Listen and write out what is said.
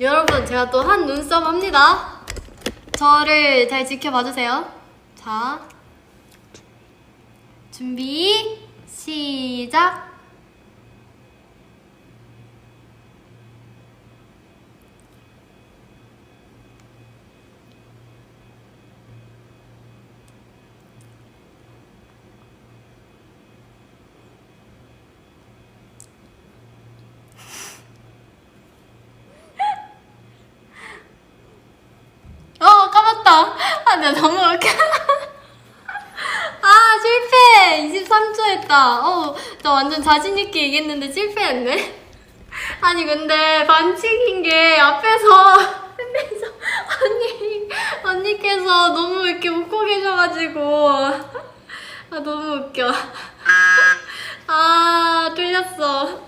여러분 제가 또 한 눈썹 합니다. 저를 잘 지켜봐 주세요. 자, 준비 시작. 어 까먹다. 아, 내가 너무 웃겨. 아 실패. 23초 했다. 어, 나 완전 자신 있게 얘기했는데 실패했네. 아니 근데 반칙인 게 앞에서 앞에서 언니 언니께서 너무 이렇게 웃고 계셔가지고 아 너무 웃겨. 아 틀렸어.